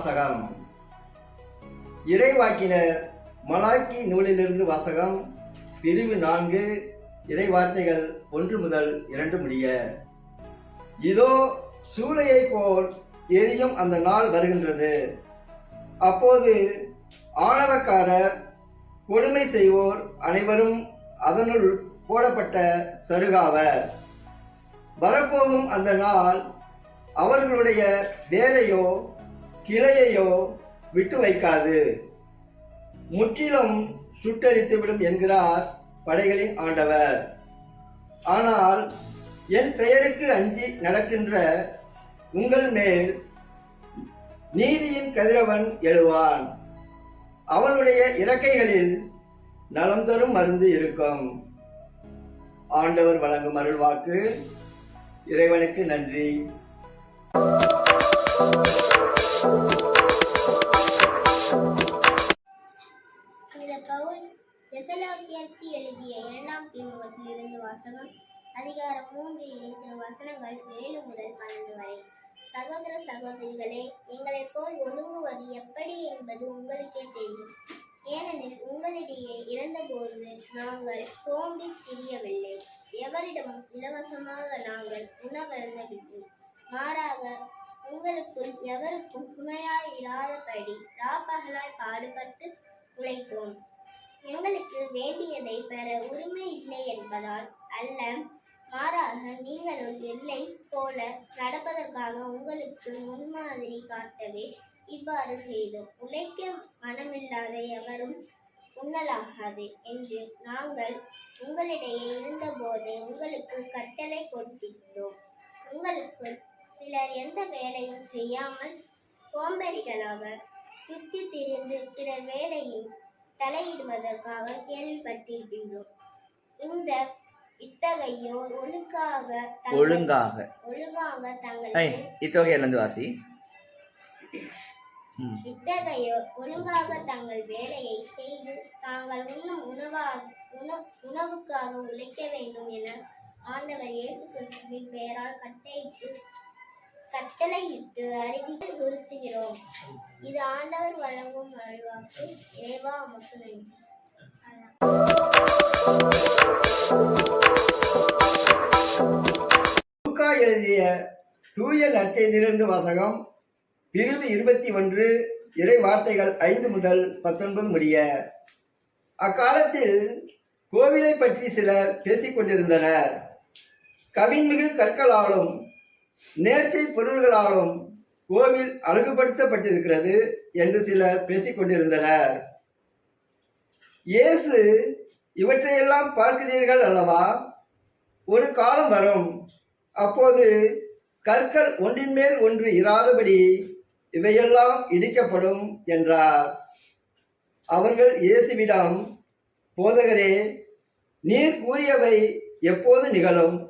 வாசகம். இறைவாக்கினர் மலாக்கி நூலிலிருந்து வாசகம். பிரிவு நான்கு இறை வார்த்தைகள் ஒன்று முதல் இரண்டு முடிய. இதோ சூளையை போல் எரியும் அந்த நாள் வருகின்றது. அப்போது ஆணவக்காரர் கொடுமை செய்வோர் அனைவரும் அதனுள் போடப்பட்ட சருகாவர். வரப்போகும் அந்த நாள் அவர்களுடைய வேரையோ கிளையையோ விட்டு வைக்காது. முற்றிலும் சுட்டரித்துவிடும் என்கிறார் படைகளின் ஆண்டவர். ஆனால் என் பெயருக்கு அஞ்சி நடக்கின்ற உங்கள் மேல் நீதியின் கதிரவன் எழுவான். அவனுடைய இறக்கைகளில் நலம் தரும் மருந்து இருக்கும். ஆண்டவர் வழங்கும் அருள்வாக்கு இறைவனுக்கு நன்றி. புனித எழுதிய இரண்டாம் தீமுகத்திலிருந்து வாசகம் அதிகாரம் மூன்று இணைத்திரு வசனங்கள் ஏழு முதல் பன்னெண்டு வரை. சகோதர சகோதரிகளே எங்களைப் போல் ஒழுங்குவது எப்படி என்பது உங்களுக்கே தெரியும். ஏனெனில் உங்களிடையே இறந்தபோது நாங்கள் சோம்பி திரியவில்லை. எவரிடமும் இலவசமாக நாங்கள் உணவருந்தவில்லை மாறாக உங்களுக்குள் எவருக்கும் சுமையாய் இராதபடி ராப்பகலாய் பாடுபட்டு உழைத்தோம். எங்களுக்கு வேண்டியதை பெற உரிமை இல்லை என்பதால் அல்ல மாறாக நீங்களும் எல்லை போல நடப்பதற்காக உங்களுக்கு முன்மாதிரி காட்டவே இவ்வாறு செய்தோம். உழைக்க மனமில்லாத எவரும் உண்ணலாகாது என்று நாங்கள் உங்களிடையே இருந்தபோதே உங்களுக்கு கட்டளை கொடுத்திருந்தோம். உங்களுக்கு சிலர் எந்த வேலையும் செய்யாமல் சோம்பேறிகளாக சுற்றி திரிந்து பிறர் வேலையில் தலையிடுவதற்காக கேள்விப்பட்டிருக்கின்றோம். இந்த இத்தகையோர் தங்கள்- ஒழுங்காக. ஒழுங்காக தங்கள் இத்தொகையிலேருந்து வாசி இத்தகையோர் ஒழுங்காக தங்கள் வேலையை செய்து தாங்கள் உண்ணும் உணவா உண உணவுக்காக உழைக்க வேண்டும் என ஆண்டவர் இயேசு கிறிஸ்துவின் பெயரால் கட்டையிட்டு கட்டளையிட்டு அறிவித்து உறுத்துகிறோம் இது ஆண்டவர் வழங்கும் அருள்வாக்கு. ஏவா அமக்கு நன்றி எழுதிய தூய நற்செய்திலிருந்து வாசகம் பிரிவு இருபத்தி ஒன்று இறை வார்த்தைகள் ஐந்து முதல் பத்தொன்பது முடிய. அக்காலத்தில் கோவிலை பற்றி சிலர் பேசிக் கொண்டிருந்தனர் கவின்மிகு கற்களாலும் நேர்ச்சை பொருள்களாலும் கோவில் அழகுபடுத்தப்பட்டிருக்கிறது என்று சிலர் பேசிக்கொண்டிருந்தனர் இயேசு இவற்றையெல்லாம் பார்க்கிறீர்கள் அல்லவா? ஒரு காலம் வரும். அப்போது கற்கள் ஒன்றின் மேல் ஒன்று இராதபடி இவையெல்லாம் இடிக்கப்படும் என்றார். அவர்கள் இயேசுவிடம் போதகரே நீர் கூறியவை எப்போது நிகழும்?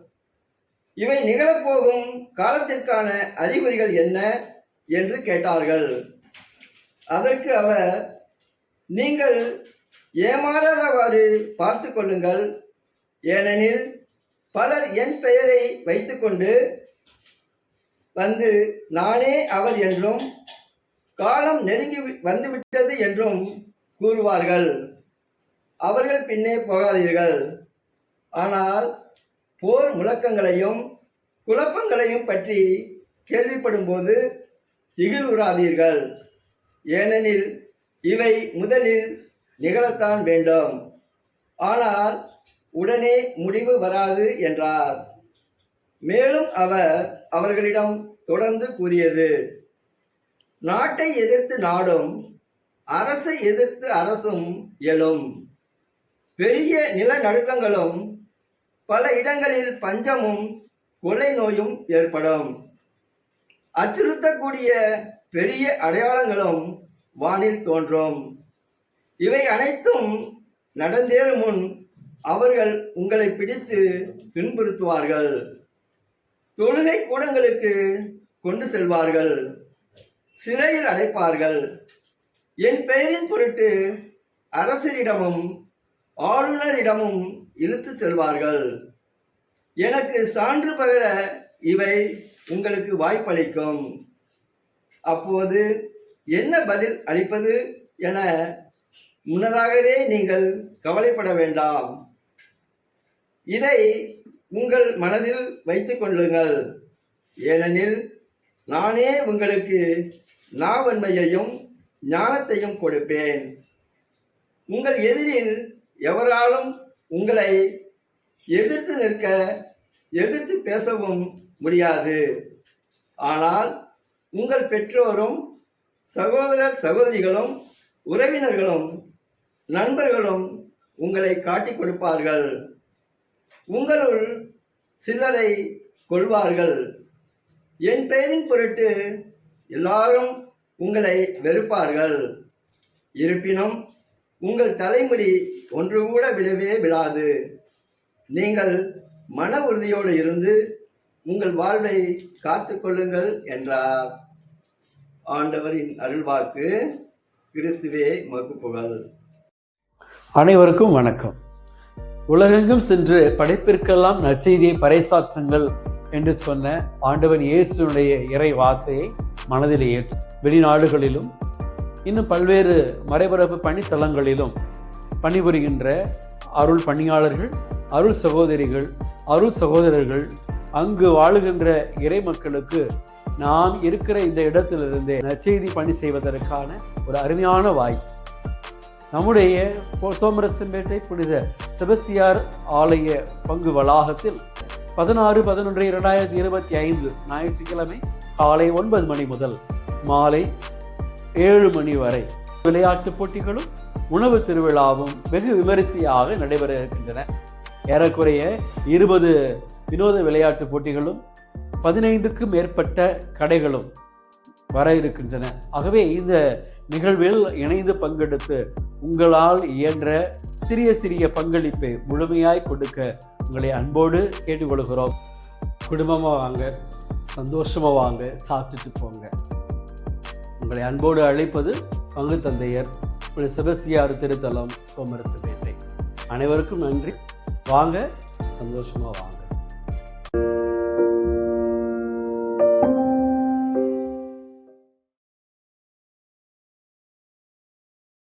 இவை நிகழப்போகும் காலத்திற்கான அறிகுறிகள் என்ன என்று கேட்டார்கள். அதற்கு அவர் நீங்கள் ஏமாறாதவாறு பார்த்து கொள்ளுங்கள். ஏனெனில் பலர் என் பெயரை வைத்துக்கொண்டு வந்து நானே அவர் என்றும் காலம் நெருங்கி வி- வந்துவிட்டது என்றும் கூறுவார்கள். அவர்கள் பின்னே போகாதீர்கள். ஆனால் போர் முழக்கங்களையும் குழப்பங்களையும் பற்றி கேள்விப்படும்போது இகிழ்வுறாதீர்கள். ஏனெனில் இவை முதலில் நிகழத்தான் வேண்டும். ஆனால் உடனே முடிவு வராது என்றார். மேலும் அவர் அவர்களிடம் தொடர்ந்து கூறியது நாட்டை எதிர்த்து நாடும் அரசை எதிர்த்து அரசும் எழும். பெரிய நிலநடுக்கங்களும் பல இடங்களில் பஞ்சமும் கொலை நோயும் ஏற்படும். அச்சுறுத்தக்கூடிய பெரிய அடையாளங்களும் வானில் தோன்றும். இவை அனைத்தும் நடந்தேறும் முன் அவர்கள் உங்களை பிடித்து துன்புறுத்துவார்கள். தொழுகை கூடங்களுக்கு கொண்டு செல்வார்கள். சிறையில் அடைப்பார்கள். என் பெயரின் பொருட்டு அரசரிடமும் ஆளுநரிடமும் இழுத்து செல்வார்கள். எனக்கு சான்று பகர இவை உங்களுக்கு வாய்ப்பளிக்கும். அப்போது என்ன பதில் அளிப்பது என முன்னதாகவே நீங்கள் கவலைப்பட வேண்டாம். இதை உங்கள் மனதில் வைத்துக் கொள்ளுங்கள். ஏனெனில் நானே உங்களுக்கு நாவன்மையையும் ஞானத்தையும் கொடுப்பேன். உங்கள் எதிரில் எவராலும் உங்களை எதிர்த்து நிற்க எதிர்த்து பேசவும் முடியாது. ஆனால் உங்கள் பெற்றோரும் சகோதரர் சகோதரிகளும் உறவினர்களும் நண்பர்களும் உங்களை காட்டிக் கொடுப்பார்கள். உங்களுள் சிலரை கொள்வார்கள். என் பெயரின் பொருட்டு எல்லாரும் உங்களை வெறுப்பார்கள். இருப்பினும் உங்கள் தலைமுடி ஒன்று கூட விழவே விழாது. நீங்கள் மன உறுதியோடு இருந்து உங்கள் வாழ்வை காத்து கொள்ளுங்கள் என்றார். ஆண்டவரின் அருள்வாக்கு கிறிஸ்துவே மகுப்புகள் அனைவருக்கும் வணக்கம். உலகெங்கும் சென்று படைப்பிற்கெல்லாம் நற்செய்தியை பறைசாற்றுங்கள் என்று சொன்ன ஆண்டவன் இயேசுனுடைய இறை வார்த்தையை மனதில் ஏற்று வெளிநாடுகளிலும் இன்னும் பல்வேறு மறைபரப்பு பணித்தலங்களிலும் பணிபுரிகின்ற அருள் பணியாளர்கள் அருள் சகோதரிகள் அருள் சகோதரர்கள் அங்கு வாழுகின்ற இறை மக்களுக்கு நாம் இருக்கிற இந்த இடத்திலிருந்தே நற்செய்தி பணி செய்வதற்கான ஒரு அருமையான வாய்ப்பு நம்முடைய சோமரசம்பேட்டை புனித செபஸ்தியார் ஆலய பங்கு வளாகத்தில் பதினாறு பதினொன்று இரண்டாயிரத்தி இருபத்தி ஐந்து ஞாயிற்றுக்கிழமை காலை ஒன்பது மணி முதல் மாலை ஏழு மணி வரை விளையாட்டு போட்டிகளும் உணவு திருவிழாவும் வெகு விமரிசையாக நடைபெற இருக்கின்றன. ஏறக்குறைய இருபது வினோத விளையாட்டு போட்டிகளும் பதினைந்துக்கும் மேற்பட்ட கடைகளும் வர இருக்கின்றன. ஆகவே இந்த நிகழ்வில் இணைந்து பங்கெடுத்து உங்களால் இயன்ற சிறிய சிறிய பங்களிப்பை முழுமையாய் கொடுக்க உங்களை அன்போடு கேட்டுக்கொள்கிறோம். குடும்பமாக வாங்க சந்தோஷமாக வாங்க சாப்பிட்டுட்டு போங்க. உங்களை அன்போடு அழைப்பது பங்கு தந்தையர் புனித செபஸ்தியார் திருத்தலம் சோமரசபேட்டை. அனைவருக்கும் நன்றி. வாங்க சந்தோஷமாக வாங்க.